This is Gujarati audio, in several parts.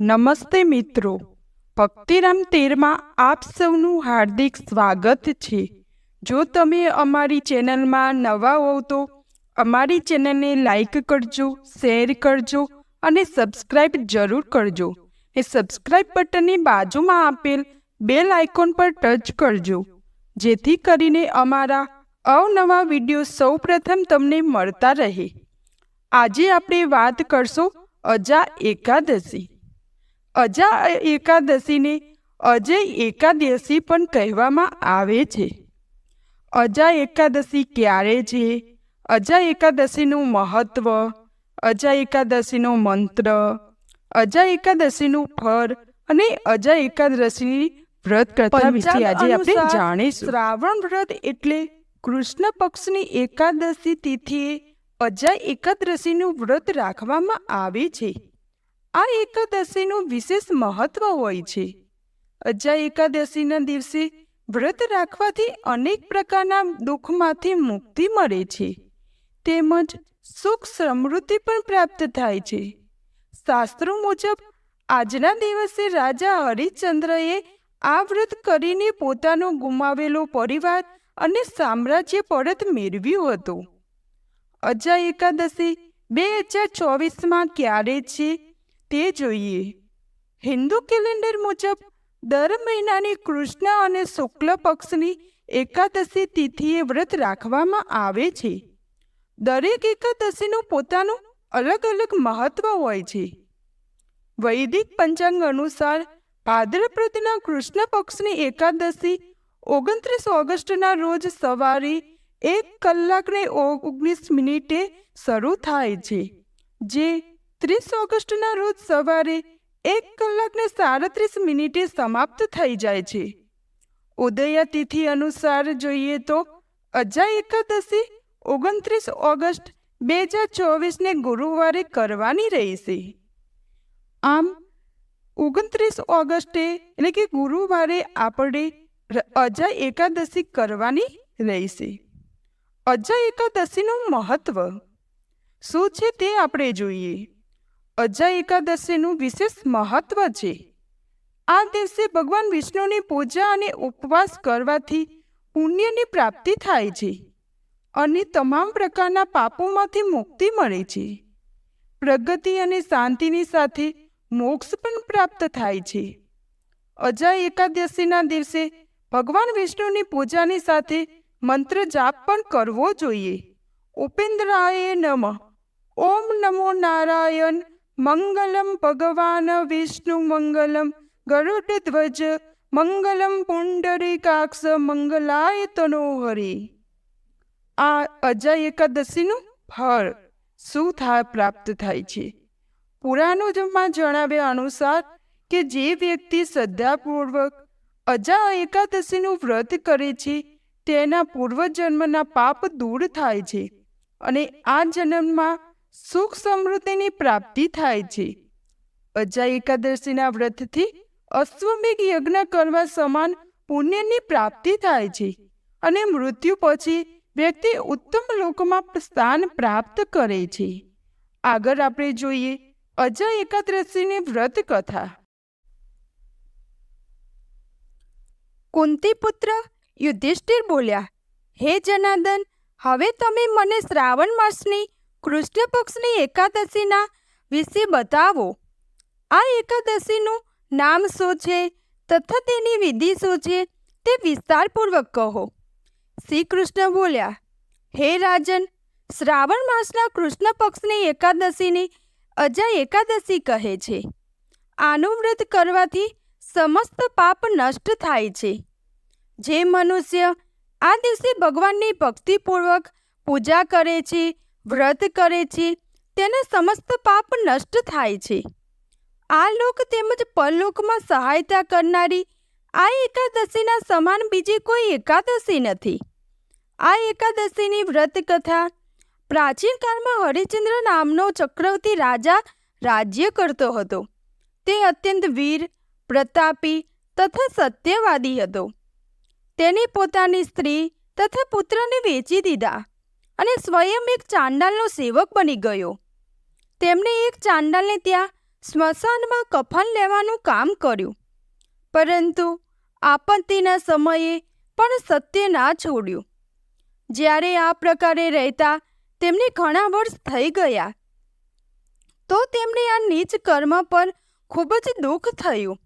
નમસ્તે મિત્રો. ભક્તિરામ તેરમાં આપ સૌનું હાર્દિક સ્વાગત છે. જો તમે અમારી ચેનલમાં નવા હોવ તો અમારી ચેનલને લાઈક કરજો, શેર કરજો અને સબસ્ક્રાઈબ જરૂર કરજો. એ સબસ્ક્રાઇબ બટનની બાજુમાં આપેલ બેલ આઇકોન પર ટચ કરજો. જેથી કરીને અમારા અવનવા વીડિયો સૌપ્રથમ તમને મળતા રહે. આજે આપણે વાત કરશું અજા એકાદશી. અજા એકાદશીને અજય એકાદશી પણ કહેવામાં આવે છે. અજા એકાદશી ક્યારે છે? અજા એકાદશીનું મહત્વ અજા એકાદશીનો મંત્ર અજા એકાદશીનું ફળ અને અજા એકાદશીની વ્રત કથા વિશે આજે આપણે જાણીશું. શ્રાવણ વ્રત એટલે કૃષ્ણ પક્ષની એકાદશી તિથિએ અજા એકાદશીનું વ્રત રાખવામાં આવે છે. આ એકાદશીનું વિશેષ મહત્વ હોય છે. અજા એકાદશીના દિવસે વ્રત રાખવાથી અનેક પ્રકારના દુઃખમાંથી મુક્તિ મળે છે. તેમજ સુખ સમૃદ્ધિ પણ પ્રાપ્ત થાય છે. શાસ્ત્રો મુજબ, આજના દિવસે રાજા હરિશ્ચંદ્રએ આ વ્રત કરીને પોતાનો ગુમાવેલો પરિવાર અને સામ્રાજ્ય પરત મેળવ્યું હતું. અજા એકાદશી બે હજાર ચોવીસમાં ક્યારે છે? તે જોઈએ. હિન્દુ કેલેન્ડર મુજબ, દર મહિનાની કૃષ્ણ અને શુક્લ પક્ષની એકાદશી તિથિએ વ્રત રાખવામાં આવે છે. દરેક એકાદશીનું પોતાનું અલગ અલગ મહત્વ હોય છે. વૈદિક પંચાંગ અનુસાર ભાદ્રપ્રદના કૃષ્ણ પક્ષની એકાદશી ઓગણત્રીસ ઓગસ્ટના રોજ સવારે એક કલાકને ઓગણીસ મિનિટે શરૂ થાય છે, જે ત્રીસ ઓગસ્ટના રોજ સવારે એક કલાકને સાડત્રીસ મિનિટે સમાપ્ત થઈ જાય છે. ઉદયા તિથિ અનુસાર જોઈએ તો અજા એકાદશી ઓગણત્રીસ ઓગસ્ટ બે હજાર ચોવીસને ગુરુવારે કરવાની રહેશે. આમ, ઓગણત્રીસ ઓગસ્ટે એટલે કે ગુરુવારે આપણે અજય એકાદશી કરવાની રહેશે. અજય એકાદશીનું મહત્વ શું છે તે આપણે જોઈએ. અજા એકાદશીનું વિશેષ મહત્વ છે. આ દિવસે ભગવાન વિષ્ણુની પૂજા અને ઉપવાસ કરવાથી પુણ્યની પ્રાપ્તિ થાય છે અને તમામ પ્રકારના પાપોમાંથી મુક્તિ મળે છે. પ્રગતિ અને શાંતિની સાથે મોક્ષ પણ પ્રાપ્ત થાય છે. અજય એકાદશીના દિવસે ભગવાન વિષ્ણુની પૂજાની સાથે મંત્ર જાપ પણ કરવો જોઈએ. ઉપેન્દ્રાય નમ. ઓમ નમો નારાયણ મંગલમ ભગવાન વિષ્ણુ મંગલમ ગરુડ ધ્વજ મંગલમ પુંડરીકાક્ષ મંગલાય તનોહરી આ અજય એકાદશીનું ફળ શું થાય પ્રાપ્ત થાય છે? પુરાણોમાં જણાવ્યા અનુસાર કે જે વ્યક્તિ શ્રદ્ધાપૂર્વક અજા એકાદશીનું વ્રત કરે છે, તેના પૂર્વજન્મના પાપ દૂર થાય છે અને આ જન્મમાં સુખ સમૃદ્ધિની પ્રાપ્તિ થાય છે. અજા એકાદશીના વ્રતથી અશ્વમેઘ યજ્ઞ કરવા સમાન પુણ્યની પ્રાપ્તિ થાય છે અને મૃત્યુ પછી વ્યક્તિ ઉત્તમ લોકમાં સ્થાન પ્રાપ્ત કરે છે. આગળ આપણે જોઈએ અજય એકાદશીની વ્રત કથા કુંતી પુત્ર યુધિષ્ઠિર બોલ્યા, હે જનાર્દન, હવે તમે મને શ્રાવણ માસની કૃષ્ણ પક્ષની એકાદશીના વિશે બતાવો. આ એકાદશીનું નામ શું છે? તથા તેની વિધિ શું છે? તે વિસ્તારપૂર્વક કહો. શ્રી કૃષ્ણ બોલ્યા, હે રાજન, શ્રાવણ માસના કૃષ્ણ પક્ષની એકાદશીની અજય એકાદશી કહે છે. આનું વ્રત કરવાથી સમસ્ત પાપ નષ્ટ થાય છે. જે મનુષ્ય આ દિવસે ભગવાનની ભક્તિપૂર્વક પૂજા કરે છે વ્રત કરે છે, તેના સમસ્ત પાપ નષ્ટ થાય છે. આ લોક તેમજ પરલોકમાં સહાયતા કરનારી, આ એકાદશીના સમાન બીજી કોઈ એકાદશી નથી. આ એકાદશીની વ્રત કથા પ્રાચીન કાળમાં હરિચંદ્ર નામનો ચક્રવર્તી રાજા રાજ્ય કરતો હતો. તે અત્યંત વીર, પ્રતાપી તથા સત્યવાદી હતો. તેની પોતાની સ્ત્રી તથા પુત્રને વેચી દીધા. અને સ્વયં એક ચાંડાલનો સેવક બની ગયો. તેમણે એક ચાંડાલને ત્યાં સ્મશાનમાં કફન લેવાનું કામ કર્યું. પરંતુ આપત્તિના સમયે પણ સત્ય ના છોડ્યું. જ્યારે આ પ્રકારે રહેતા તેમને ઘણા વર્ષ થઈ ગયા, તો તેમને આ નીચ કર્મ પર ખૂબ જ દુઃખ થયું.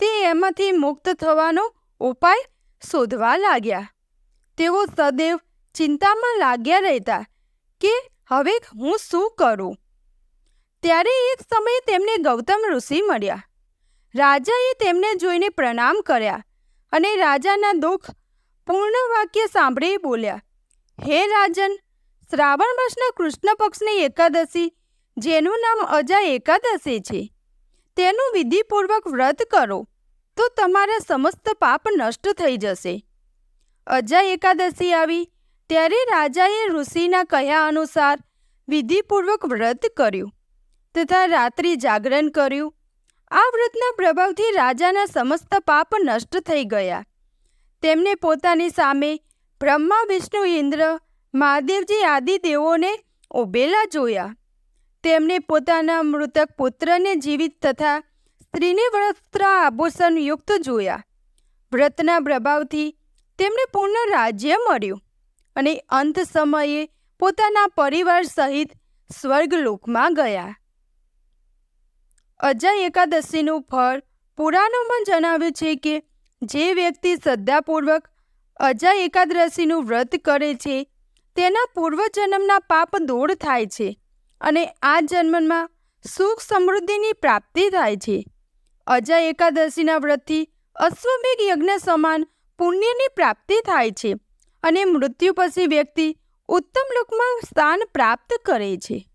તે એમાંથી મુક્ત થવાનો ઉપાય શોધવા લાગ્યા. તેઓ સદૈવ ચિંતામાં લાગ્યા રહેતા કે હવે હું શું કરું? ત્યારે એક સમયે તેમને ગૌતમ ઋષિ મળ્યા. રાજાએ તેમને જોઈને પ્રણામ કર્યા અને રાજાના દુઃખ પૂર્ણ વાક્ય સાંભળી બોલ્યા, હે રાજન, શ્રાવણ માસના કૃષ્ણ પક્ષની એકાદશી, જેનું નામ અજા એકાદશી છે, તેનું વિધિપૂર્વક વ્રત કરો, તો તમારા સમસ્ત પાપ નષ્ટ થઈ જશે. અજા એકાદશી આવી ત્યારે રાજાએ ઋષિના કહ્યા અનુસાર વિધિપૂર્વક વ્રત કર્યું તથા રાત્રિ જાગરણ કર્યું. આ વ્રતના પ્રભાવથી રાજાના સમસ્ત પાપ નષ્ટ થઈ ગયા. તેમને પોતાની સામે બ્રહ્મા, વિષ્ણુ, ઇન્દ્ર, મહાદેવજી આદિ દેવોને ઉભેલા જોયા. તેમણે પોતાના મૃતક પુત્રને જીવિત તથા સ્ત્રીને વસ્ત્ર આભૂષણ યુક્ત જોયા. વ્રતના પ્રભાવથી તેમને પૂર્ણ રાજ્ય મળ્યું. અને અંત સમયે પોતાના પરિવાર સહિત સ્વર્ગલોકમાં ગયા. અજય એકાદશીનું ફળ પુરાણોમાં જણાવ્યું છે કે, જે વ્યક્તિ શ્રદ્ધાપૂર્વક અજય એકાદશીનું વ્રત કરે છે, તેના પૂર્વજન્મના પાપ દૂર થાય છે અને આ જન્મમાં સુખ સમૃદ્ધિની પ્રાપ્તિ થાય છે. અજય એકાદશીના વ્રતથી અશ્વમેઘ યજ્ઞ સમાન પુણ્યની પ્રાપ્તિ થાય છે. અને મૃત્યુ પછી વ્યક્તિ ઉત્તમ લોકમાં સ્થાન પ્રાપ્ત કરે છે.